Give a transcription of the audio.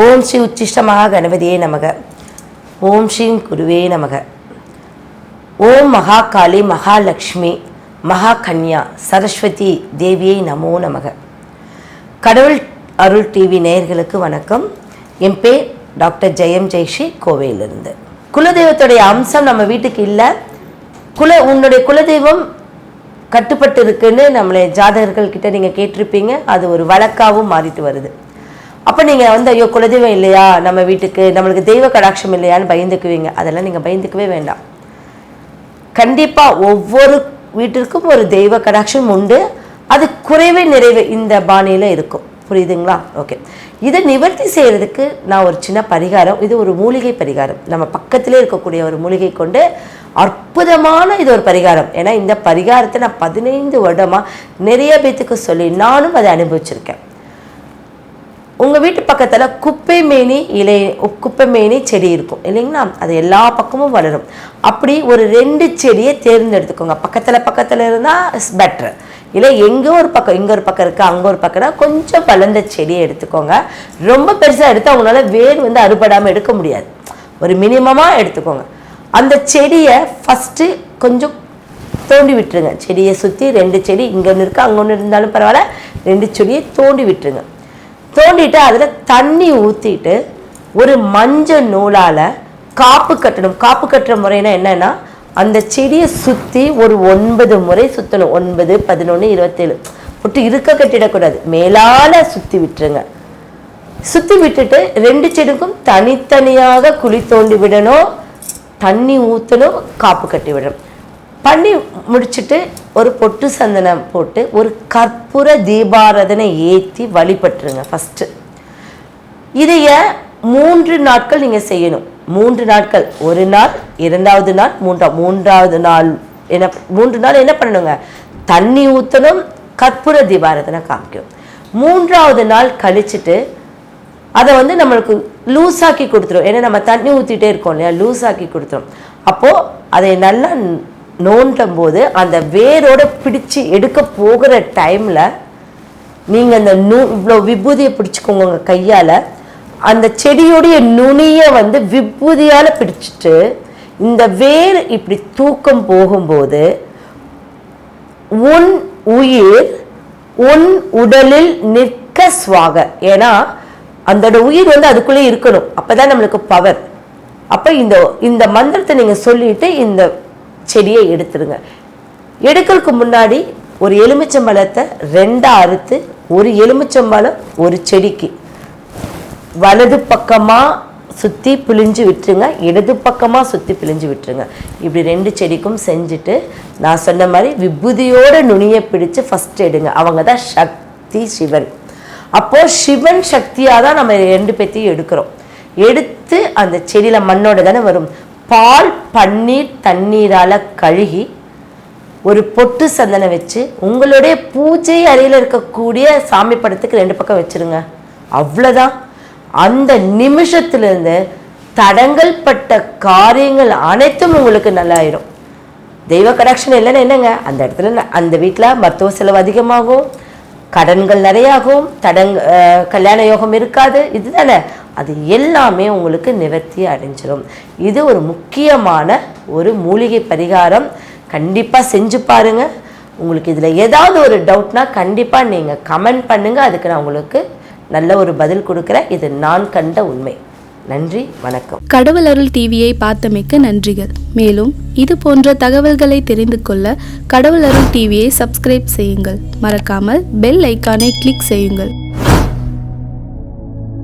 ஓம் ஸ்ரீ உச்சிஷ்டமாக கணபதியே நமக. ஓம் ஸ்ரீம் குருவே நமக. ஓம் மகாகாளி மகாலட்சுமி மகா கன்யா சரஸ்வதி தேவியை நமோ நமக. கடவுள் அருள் டிவி நேயர்களுக்கு வணக்கம். என் பேர் டாக்டர் ஜெயம் ஜெய்ஸ்ரீ கோவையிலிருந்து. குலதெய்வத்துடைய அம்சம் நம்ம வீட்டுக்கு இல்லை. குல உன்னுடைய குலதெய்வம் கட்டுப்பட்டு இருக்குன்னு நம்மளை ஜாதகர்கள் கிட்ட நீங்கள் கேட்டிருப்பீங்க. அது ஒரு வழக்காகவும் மாறிட்டு வருது. அப்போ நீங்கள் வந்து ஐயோ குலதெய்வம் இல்லையா? நம்ம வீட்டுக்கு நம்மளுக்கு தெய்வ கடாட்சம் இல்லையான்னு பயந்துக்குவீங்க. அதெல்லாம் நீங்கள் பயந்துக்கவே வேண்டாம். கண்டிப்பாக ஒவ்வொரு வீட்டிற்கும் ஒரு தெய்வ கடாட்சம் உண்டு. அது குறைவே நிறைவு இந்த பாணியில் இருக்கும். புரியுதுங்களா? ஓகே. இதை நிவர்த்தி செய்கிறதுக்கு நான் ஒரு சின்ன பரிகாரம். இது ஒரு மூலிகை பரிகாரம். நம்ம பக்கத்திலே இருக்கக்கூடிய ஒரு மூலிகை கொண்டு அற்புதமான இது ஒரு பரிகாரம். ஏன்னா இந்த பரிகாரத்தை நான் பதினைந்து வருடமாக நிறைய பேத்துக்கு சொல்லி நானும் அதை அனுபவிச்சிருக்கேன். உங்கள் வீட்டு பக்கத்தில் குப்பை மேனி இலை குப்பை மேனி செடி இருக்கும். இல்லைங்களா? அது எல்லா பக்கமும் வளரும். அப்படி ஒரு ரெண்டு செடியை தேர்ந்தெடுத்துக்கோங்க. பக்கத்தில் பக்கத்தில் இருந்தால் இஸ் பெட்ரு இல்லை எங்கே ஒரு பக்கம் இங்கே ஒரு பக்கம் இருக்குது அங்கே ஒரு பக்கம்னா கொஞ்சம் வளர்ந்த செடியை எடுத்துக்கோங்க. ரொம்ப பெருசாக எடுத்து அவங்களால வேர் வந்து அறுபடாமல் எடுக்க முடியாது. ஒரு மினிமமாக எடுத்துக்கோங்க. அந்த செடியை ஃபஸ்ட்டு கொஞ்சம் தோண்டி விட்டுருங்க. செடியை சுற்றி ரெண்டு செடி இங்கே ஒன்று இருக்குது அங்கே ஒன்று இருந்தாலும் பரவாயில்ல. ரெண்டு செடியை தோண்டி விட்டுருங்க. தோண்டிட்டு அதில் தண்ணி ஊற்றிட்டு ஒரு மஞ்சள் நூலால் காப்பு கட்டணும். காப்பு கட்டுற முறைனா என்னென்னா அந்த செடியை சுற்றி ஒரு ஒன்பது முறை சுற்றணும் ஒன்பது பதினொன்று இருபத்தேழு. புட்டு இருக்க கட்டிடக்கூடாது. மேலால் சுற்றி விட்டுருங்க. சுற்றி விட்டுட்டு ரெண்டு செடிக்கும் தனித்தனியாக குழி தோண்டி விடணும். தண்ணி ஊற்றணும் காப்பு கட்டி விடணும். பண்ணி முடிச்சுட்டு ஒரு பொட்டு சந்தனம் போட்டு ஒரு கற்பூர தீபாரதனை ஏற்றி வழிபட்டுருங்க ஃபஸ்ட்டு இதைய மூன்று நாட்கள் நீங்கள் செய்யணும். மூன்று நாட்கள். ஒரு நாள் இரண்டாவது நாள் மூன்றா மூன்றாவது நாள். என்ன மூன்று நாள் என்ன பண்ணணுங்க? தண்ணி ஊற்றணும் கற்பூர தீபாரதனை காமிக்கும். மூன்றாவது நாள் கழிச்சுட்டு அதை வந்து நம்மளுக்கு லூஸாக்கி கொடுத்துரும். ஏன்னா நம்ம தண்ணி ஊற்றிட்டே இருக்கோம் இல்லையா? லூஸாக்கி கொடுத்துரும். அப்போது அதை நல்லா நோண்டும் போது அந்த வேரோட பிடிச்சு எடுக்க போகிற டைமில் நீங்கள் அந்த நூ இவ்வளோ விபூதியை பிடிச்சிக்கோங்க உங்கள் கையால். அந்த செடியோடைய நுனியை வந்து விபூதியால் பிடிச்சிட்டு இந்த வேர் இப்படி தூக்கம் போகும்போது உன் உயிர் உன் உடலில் நிற்க சுவாக. ஏன்னா அந்த உயிர் வந்து அதுக்குள்ளே இருக்கணும். அப்பதான் நம்மளுக்கு பவர் அப்போ இந்த இந்த மந்திரத்தை நீங்கள் சொல்லிட்டு இந்த செடியை எடுத்துருங்க. எடுக்கிறதுக்கு முன்னாடி ஒரு எலுமிச்சம்பழத்தை ரெண்டாக அறுத்து ஒரு எலுமிச்சம்பழம் ஒரு செடிக்கு. வலது பக்கமாக சுற்றி பிழிஞ்சு விட்டுருங்க இடது பக்கமாக சுற்றி பிழிஞ்சு விட்டுருங்க. இப்படி ரெண்டு செடிக்கும் செஞ்சுட்டு நான் சொன்ன மாதிரி விபூதியோட நுனியை பிடிச்சு ஃபஸ்ட் எடுங்க. அவங்க தான் சக்தி சிவன். அப்போது சிவன் சக்தியாக தான் நம்ம ரெண்டு பேத்தையும் எடுக்கிறோம். எடுத்து அந்த செடியில் மண்ணோட தானே வரும். பால் பன்னீர் தண்ணீரால் கழுகி ஒரு பொட்டு சந்தனை வச்சு உங்களுடைய பூஜை அறையில் இருக்கக்கூடிய சாமி படத்துக்கு ரெண்டு பக்கம் வச்சிருங்க. அவ்வளோதான் அந்த நிமிஷத்துலேருந்து தடங்கள் பட்ட காரியங்கள் அனைத்தும் உங்களுக்கு நல்லாயிடும் தெய்வ கடாட்சம் இல்லைன்னா என்னங்க? அந்த இடத்துல ந- அந்த வீட்டில் மருத்துவ செலவு அதிகமாகும். கடன்கள் நிறையாகும். தடங் கல்யாண யோகம் இருக்காது. இதுதானே. அது எல்லாமே உங்களுக்கு நிவர்த்தி அடைஞ்சிடும் இது ஒரு முக்கியமான ஒரு மூலிகை பரிகாரம். கண்டிப்பாக செஞ்சு பாருங்கள் உங்களுக்கு இதில் ஏதாவது ஒரு டவுட்னா கண்டிப்பாக நீங்கள் கமெண்ட் பண்ணுங்கள் அதுக்கு நான் உங்களுக்கு நல்ல ஒரு பதில் கொடுக்குறேன். இது நான் கண்ட உண்மை. நன்றி வணக்கம். கடவுள் அருள் டிவியை பார்த்தமைக்க நன்றிகள். மேலும் இது போன்ற தகவல்களை தெரிந்து கொள்ள கடவுள் அருள் டிவியை சப்ஸ்கிரைப் செய்யுங்கள். மறக்காமல் பெல் ஐக்கானை கிளிக் செய்யுங்கள்.